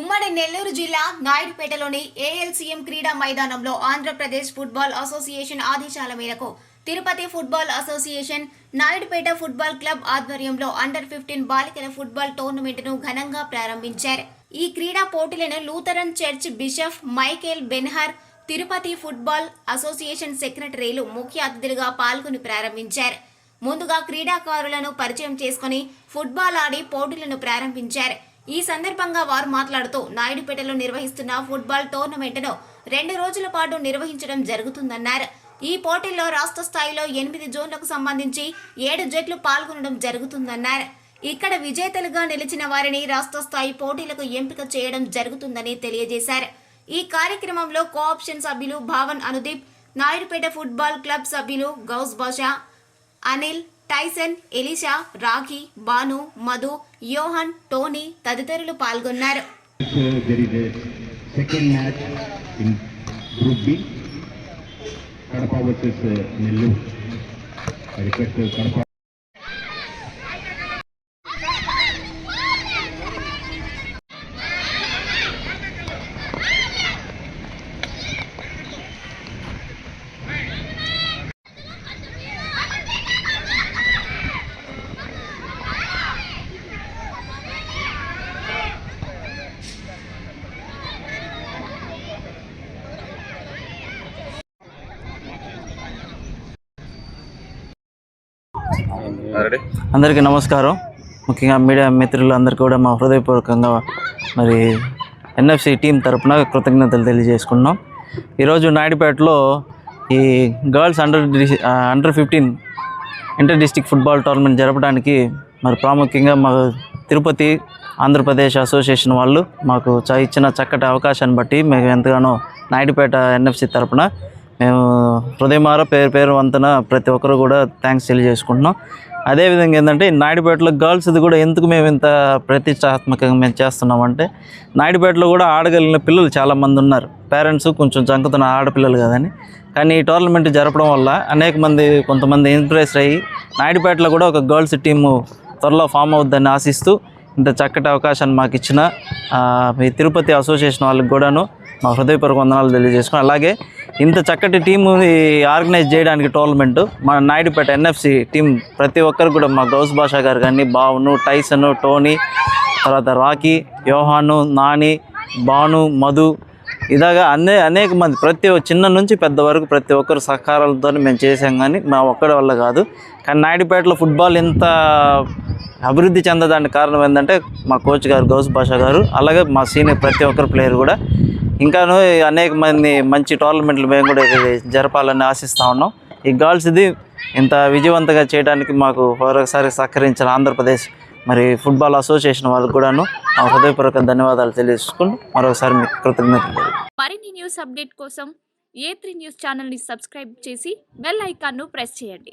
ఉమ్మడి నెల్లూరు జిల్లా నాయుడుపేటలోని ఏఎల్సీఎం క్రీడా మైదానంలో ఆంధ్రప్రదేశ్ ఫుట్బాల్ అసోసియేషన్ ఆదేశాల మేరకు Tirupati football association Naidupeta football club ఆధ్వర్యంలో అండర్ ఫిఫ్టీన్ బాలికల ఫుట్బాల్ టోర్నమెంట్ను ఘనంగా ప్రారంభించారు. ఈ క్రీడా పోటీలను Lutheran church bishop Michael Benhur Tirupati football association సెక్రటరీలు ముఖ్య అతిథులుగా పాల్గొని ప్రారంభించారు. ముందుగా క్రీడాకారులను పరిచయం చేసుకుని ఫుట్బాల్ ఆడి పోటీలను ప్రారంభించారు. ఈ సందర్భంగా వారు మాట్లాడుతూ నాయుడుపేటలో నిర్వహిస్తున్న ఫుట్బాల్ టోర్నమెంట్ను రెండు రోజుల పాటు నిర్వహించడం జరుగుతుందన్నారు. ఈ పోటీల్లో రాష్ట్ర స్థాయిలో ఎనిమిది జోన్లకు సంబంధించి ఏడు జట్లు పాల్గొనడం జరుగుతుందన్నారు. ఇక్కడ విజేతలుగా నిలిచిన వారిని రాష్ట్ర స్థాయి పోటీలకు ఎంపిక చేయడం జరుగుతుందని తెలియజేశారు. ఈ కార్యక్రమంలో కోఆప్షన్ సభ్యులు భావన్ అనుదీప్ నాయుడుపేట ఫుట్బాల్ క్లబ్ సభ్యులు Ghouse Basha Anil Tyson Elisha Rakhi Banu Madhu Yohan Tony తదితరులు పాల్గొన్నారు. అందరికీ నమస్కారం. ముఖ్యంగా మీడియా మిత్రులందరికీ కూడా మా హృదయపూర్వకంగా మరి ఎన్ఎఫ్సి టీం తరపున కృతజ్ఞతలు తెలియజేసుకున్నాం ఈరోజు నాయుడుపేటలో ఈ girls under under fifteen inter district football tournament జరపడానికి మరి ప్రాముఖ్యంగా మా తిరుపతి ఆంధ్రప్రదేశ్ అసోసియేషన్ వాళ్ళు మాకు చ- ఇచ్చిన చక్కటి అవకాశాన్ని బట్టి మేము ఎంతగానో నాయుడుపేట ఎన్ఎఫ్సి తరపున మేము హృదయమార పేరు పేరు వంతన ప్రతి ఒక్కరు కూడా థ్యాంక్స్ తెలియజేసుకుంటున్నాం. అదేవిధంగా ఏంటంటే నాయుడుపేటలో గర్ల్స్ది కూడా ఎందుకు మేము ఇంత ప్రతిష్టాత్మకంగా మేము చేస్తున్నామంటే నాయుడుపేటలో కూడా ఆడగలిగిన పిల్లలు చాలామంది ఉన్నారు. పేరెంట్స్ కొంచెం చంకుతున్న ఆడపిల్లలు కదని. కానీ ఈ టోర్నమెంట్ జరపడం వల్ల అనేక మంది కొంతమంది ఇంప్రెస్ అయ్యి నాయుడుపేటలో కూడా ఒక గర్ల్స్ టీము త్వరలో ఫామ్ అవుద్దని ఆశిస్తూ ఇంత చక్కటి అవకాశాన్ని మాకు ఇచ్చిన మీ తిరుపతి అసోసియేషన్ వాళ్ళకి కూడాను మా హృదయపూర్వక వందనాలు తెలియజేసుకుని అలాగే ఇంత చక్కటి టీము ఆర్గనైజ్ చేయడానికి టోర్నమెంట్ మన నాయుడుపేట ఎన్ఎఫ్సి టీం ప్రతి ఒక్కరు కూడా మా గౌస్ భాషా గారు కానీ బావును టైసన్ టోనీ తర్వాత రాకీ యోహాను నాని బాను మధు ఇలాగ అనే అనేక మంది ప్రతి ఒక్క చిన్న నుంచి పెద్ద వరకు ప్రతి ఒక్కరు సహకారాలతో మేము చేసాం కానీ మా ఒక్కడి వల్ల కాదు. కానీ నాయుడుపేటలో ఫుట్బాల్ ఇంత అభివృద్ధి చెందడానికి కారణం ఏంటంటే మా కోచ్ గారు గౌస్ భాష గారు అలాగే మా సీనియర్ ప్రతి ఒక్కరు ప్లేయర్ కూడా. ఇంకాను అనేక మంది మంచి టోర్నమెంట్లు మేము కూడా ఇది జరపాలని ఆశిస్తూ ఉన్నాం. ఈ గర్ల్స్ ఇది ఇంత విజయవంతంగా చేయడానికి మాకు మరొకసారి సహకరించిన ఆంధ్రప్రదేశ్ మరి ఫుట్బాల్ అసోసియేషన్ వాళ్ళకు కూడాను హృదయపూర్వక ధన్యవాదాలు తెలియజేసుకుని మరొకసారి మీకు కృతజ్ఞతలు మరిన్ని న్యూస్ అప్డేట్ కోసం ఏ త్రీ న్యూస్ ఛానల్ని సబ్స్క్రైబ్ చేసి బెల్ ఐకాన్ను ప్రెస్ చేయండి.